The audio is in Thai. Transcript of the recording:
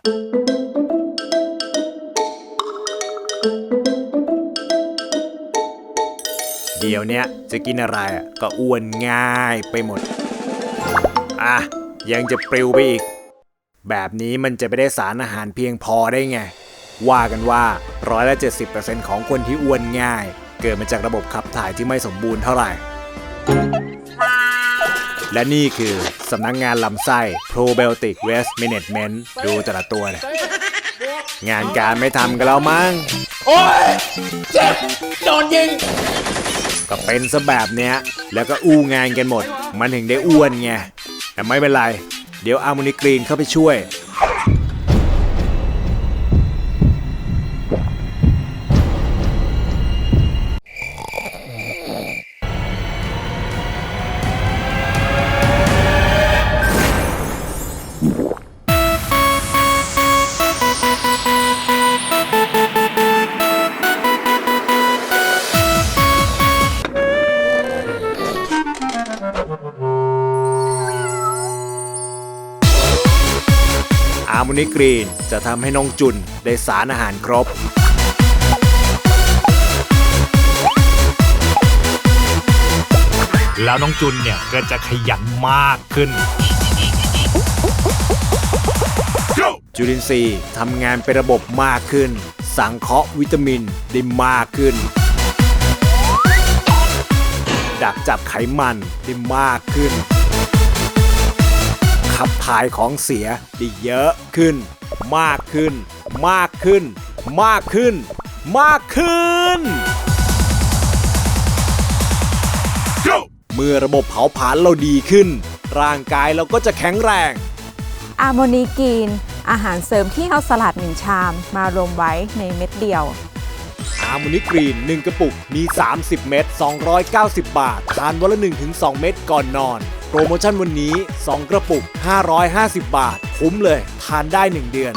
เดี๋ยวเนี้ยจะกินอะไรอะก็อ้วนง่ายไปหมด อะ ยังจะปลิวไปอีก แบบนี้มันจะไปได้สารอาหารเพียงพอได้ไง ว่ากันว่าร้อยละ70%ของคนที่อ้วนง่าย เกิดมาจากระบบขับถ่ายที่ไม่สมบูรณ์เท่าไหร่ และนี่คือสำนักงงานลำไส้ Probiotic Waste Management ดูแต่ละตัวเนี่ยงานการไม่ทำกันแล้วมั้ง โอ้ย เจ็บ โดนยิง ก็เป็นซะแบบเนี้ย แล้วก็อู้งานกันหมด มันถึงได้อ้วนไง แต่ไม่เป็นไร เดี๋ยวอาร์โมนิกรีนเข้าไปช่วยาร์โมนิกรีน จะทำให้น้องจุนได้สารอาหารครบแล้วน้องจุนเนี่ยก็จะขยันมากขึ้น จุลินทรีย์ทำงานเป็นระบบมากขึ้น สังเคราะห์วิตามินได้มากขึ้น ดักจับไขมันได้มากขึ้นขับถ่ายของเสียได้เยอะขึ้น มากขึ้น มากขึ้น มากขึ้น มากขึ้น เมื่อระบบเผาผลาญเราดีขึ้น ร่างกายเราก็จะแข็งแรง อาร์โมนีกีน อาหารเสริมที่เอาสลัดหนึ่งชามมารวมไว้ในเม็ดเดียว อาร์โมนิกรีน 1 กระปุกมี 30 เม็ด290 บาท ทานวันละ 1-2 เม็ดก่อนนอน โปรโมชั่นวันนี้ 2 กระปุก 550 บาท คุ้มเลย ทานได้ 1 เดือน